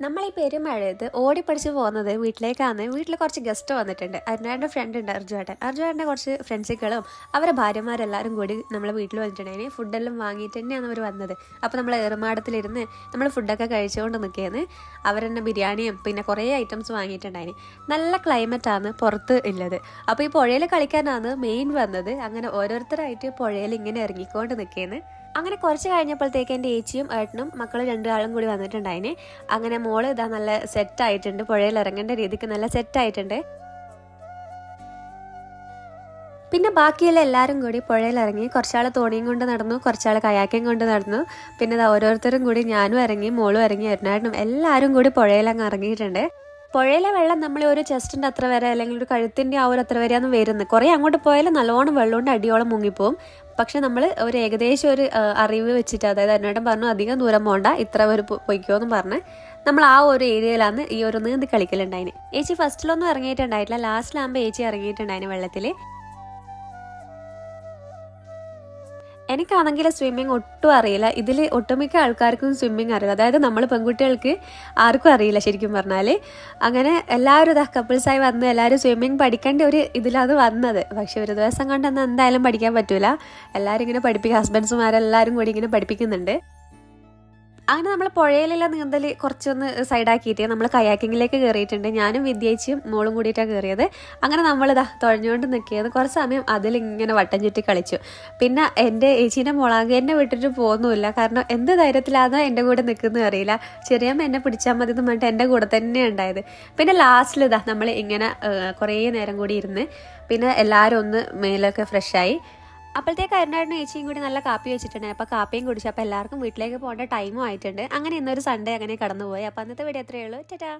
നമ്മൾ ഈ പെരുമഴയത്ത് ഓടിപ്പടിച്ച് പോകുന്നത് വീട്ടിലേക്കാണ്. വീട്ടിൽ കുറച്ച് ഗസ്റ്റ് വന്നിട്ടുണ്ട്. അരുണാന്റെ ഫ്രണ്ട് ഉണ്ട് അർജുവേട്ടൻ അർജുവേട്ടന്റെ കുറച്ച് ഫ്രണ്ട്സുകളും അവരെ ഭാര്യമാരെല്ലാവരും കൂടി നമ്മളെ വീട്ടിൽ വന്നിട്ടുണ്ടായിരുന്നു ഫുഡെല്ലാം വാങ്ങിയിട്ട് തന്നെയാണ് അവർ വന്നത്. അപ്പോൾ നമ്മൾ ഏറുമാടത്തിലിരുന്ന് നമ്മൾ ഫുഡൊക്കെ കഴിച്ചുകൊണ്ട് നിൽക്കുകയാണ് അവരെന്നെ ബിരിയാണിയും പിന്നെ കുറേ ഐറ്റംസ് വാങ്ങിയിട്ടുണ്ടായിരുന്നു നല്ല ക്ലൈമറ്റാണ് പുറത്ത് ഉള്ളത് അപ്പോൾ ഈ പുഴയിൽ കളിക്കാനാണ് മെയിൻ വന്നത്. അങ്ങനെ ഓരോരുത്തരായിട്ട് പുഴയിൽ ഇങ്ങനെ ഇറങ്ങിക്കൊണ്ട് നിൽക്കുകയാണ് അങ്ങനെ കുറച്ച് കഴിഞ്ഞപ്പോഴത്തേക്ക് എന്റെ ഏച്ചിയും ഏട്ടനും മക്കൾ രണ്ടാളും കൂടി വന്നിട്ടുണ്ടായിന്. അങ്ങനെ മോൾ ഇതാ നല്ല സെറ്റായിട്ടുണ്ട് പുഴയിൽ ഇറങ്ങേണ്ട രീതിക്ക് നല്ല സെറ്റായിട്ടുണ്ട് പിന്നെ ബാക്കിയുള്ള എല്ലാവരും കൂടി പുഴയിൽ ഇറങ്ങി കുറച്ചാൾ തോണിയും കൊണ്ട് നടന്നു കുറച്ചാൾ കയാക്കയും കൊണ്ട് നടന്നു. പിന്നെ ഓരോരുത്തരും കൂടി ഞാനും ഇറങ്ങി മോളും ഇറങ്ങി എറണാകുളം എല്ലാവരും കൂടി പുഴയിലങ്ങ് ഇറങ്ങിയിട്ടുണ്ട്. പുഴയിലെ വെള്ളം നമ്മൾ ഒരു ചെസ്റ്റിന്റെ അത്ര വരെ അല്ലെങ്കിൽ ഒരു കഴുത്തിന്റെ ആ ഒരു അത്ര വരെയാണ് വരുന്നത്. കുറേ അങ്ങോട്ട് പോയാലും നല്ലോണം വെള്ളം കൊണ്ട് അടിയോളം മുങ്ങിപ്പോവും. പക്ഷെ നമ്മൾ ഒരു ഏകദേശം ഒരു അറിവ് വെച്ചിട്ട് അതായത് എന്നോടും പറഞ്ഞു അധികം ദൂരം പോകണ്ട ഇത്ര പേര് പൊയ്ക്കോ എന്ന് പറഞ്ഞ് നമ്മൾ ആ ഒരു ഏരിയയിലാണ് ഈ ഒരു നീന്തി കളിക്കലുണ്ടായിന്. ഏച്ചി ഫസ്റ്റിലൊന്നും ഇറങ്ങിയിട്ടുണ്ടായിട്ടില്ല. ലാസ്റ്റിലാകുമ്പോൾ ഏച്ചി ഇറങ്ങിയിട്ടുണ്ടായിന് വെള്ളത്തിൽ എനിക്കാണെങ്കിൽ സ്വിമ്മിങ് ഒട്ടും അറിയില്ല. ഇതിൽ ഒട്ടുമിക്ക ആൾക്കാർക്കും സ്വിമ്മിങ് അറിയില്ല. അതായത് നമ്മൾ പെൺകുട്ടികൾക്ക് ആർക്കും അറിയില്ല ശരിക്കും പറഞ്ഞാൽ അങ്ങനെ എല്ലാവരും ഇതാ കപ്പിൾസായി വന്ന് എല്ലാവരും സ്വിമ്മിങ് പഠിക്കേണ്ട ഒരു ഇതിലാണ് വന്നത്. പക്ഷെ ഒരു ദിവസം കൊണ്ടൊന്നും എന്തായാലും പഠിക്കാൻ പറ്റില്ല എല്ലാവരും ഇങ്ങനെ പഠിപ്പിക്കും. ഹസ്ബൻഡ്സുമാരെല്ലാവരും കൂടി ഇങ്ങനെ പഠിപ്പിക്കുന്നുണ്ട്. അങ്ങനെ നമ്മൾ പുഴയിലുള്ള നീന്തൽ കുറച്ചൊന്ന് സൈഡാക്കിയിട്ട് നമ്മൾ കയാക്കിങ്ങിലേക്ക് കയറിയിട്ടുണ്ട് ഞാനും വിദ്യേച്ചിയും മോളും കൂടിയിട്ടാണ് കയറിയത് അങ്ങനെ നമ്മൾ നമ്മളിതാ തുഴഞ്ഞുകൊണ്ട് നിൽക്കിയത്. കുറച്ച് സമയം അതിലിങ്ങനെ വട്ടം ചുറ്റി കളിച്ചു. പിന്നെ എന്റെ ഏച്ചീന്റെ മുളക് എന്നെ വിട്ടിട്ട് പോകുന്നുമില്ല. കാരണം എന്ത് ധൈര്യത്തിലാണോ എന്റെ കൂടെ നിൽക്കുന്നത് അറിയില്ല. ചെറിയമ്മ എന്നെ പിടിച്ചാൽ മതി എന്ന് പറഞ്ഞിട്ട് എന്റെ കൂടെ തന്നെ ഉണ്ടായത്. പിന്നെ ലാസ്റ്റിൽ ഇതാ നമ്മൾ ഇങ്ങനെ കുറേ നേരം കൂടി ഇരുന്ന് പിന്നെ എല്ലാവരും ഒന്ന് മേലൊക്കെ ഫ്രഷായി. അപ്പോഴത്തേക്ക് അരുണായിരുന്നു ചേച്ചിയും കൂടി നല്ല കാപ്പി വെച്ചിട്ടുണ്ട് അപ്പോൾ കാപ്പിയും കുടിച്ചു അപ്പോൾ എല്ലാവർക്കും വീട്ടിലേക്ക് പോകേണ്ട ടൈമും ആയിട്ടുണ്ട്. അങ്ങനെ ഇന്നൊരു സൺഡേ അങ്ങനെ കടന്നുപോയി. അപ്പോൾ അന്നത്തെ വീഡിയോ എത്രയേ ഉള്ളൂ. ടാറ്റാ.